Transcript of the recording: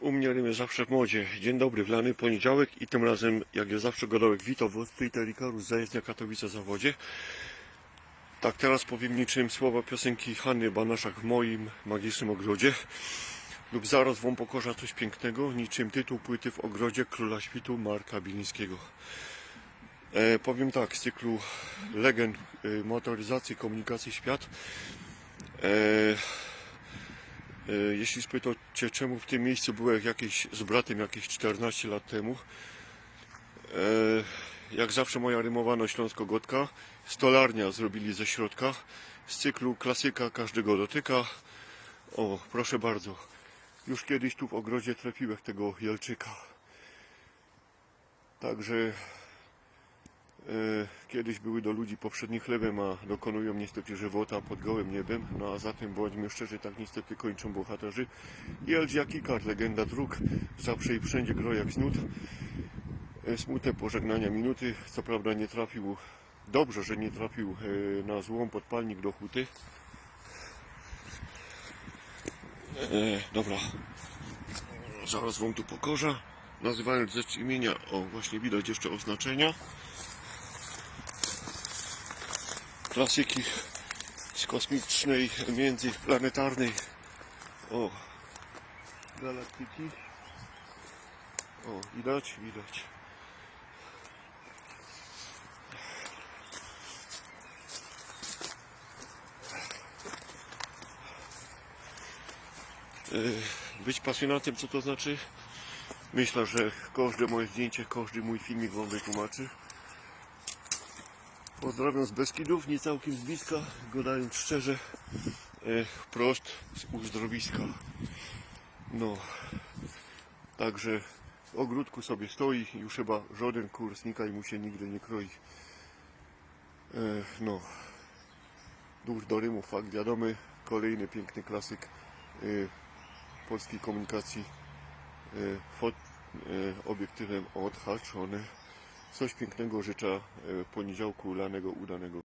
U mnie rymy zawsze w modzie. Dzień dobry, wlany poniedziałek i tym razem, jak jest zawsze Godołek, witam was, Peter Ikarus, zajezdnia Katowice Zawodzie. Tak, teraz powiem niczym słowa piosenki Hanny Banaszak w moim magicznym ogrodzie. Lub zaraz wam pokorza coś pięknego, niczym tytuł płyty w ogrodzie Króla Świtu Marka Bilińskiego. E, powiem tak, z cyklu legend e, motoryzacji, komunikacji świat. E, Jeśli spytacie, czemu w tym miejscu byłem jakieś, z bratem jakieś 14 lat temu, e, jak zawsze moja rymowana śląsko-gotka, stolarnia zrobili ze środka, z cyklu klasyka każdego dotyka. O, proszę bardzo, już kiedyś tu w ogrodzie trafiłem tego jelczyka. Także E, Kiedyś były do ludzi poprzednich chlebem, a dokonują niestety żywota pod gołym niebem. No a zatem bądźmy szczerzy, tak niestety kończą bohaterzy. Jeldzia Kikar, legenda dróg, zawsze i wszędzie gro jak snut. E, Smutne pożegnania minuty, co prawda nie trafił, dobrze, że nie trafił e, na złą podpalnik do huty. E, dobra, zaraz wam tu pokorza. Nazywając rzecz imienia, o właśnie widać jeszcze oznaczenia. Klasyki kosmicznej, międzyplanetarnej. O galaktyki. O widać, widać. E, być pasjonatem co to znaczy? Myślę, że każde moje zdjęcie, każdy mój filmik wam wytłumaczy Pozdrawiam z Beskidów, nie całkiem z bliska, gadając szczerze, e, wprost z uzdrowiska. No, także w ogródku sobie stoi, już chyba żaden kursnika i mu się nigdy nie kroi. E, no, duch do Rymu, fakt wiadomy, kolejny piękny klasyk e, polskiej komunikacji, e, fot, e, obiektywem odhaczony. Coś pięknego życzę e, poniedziałku lanego, udanego.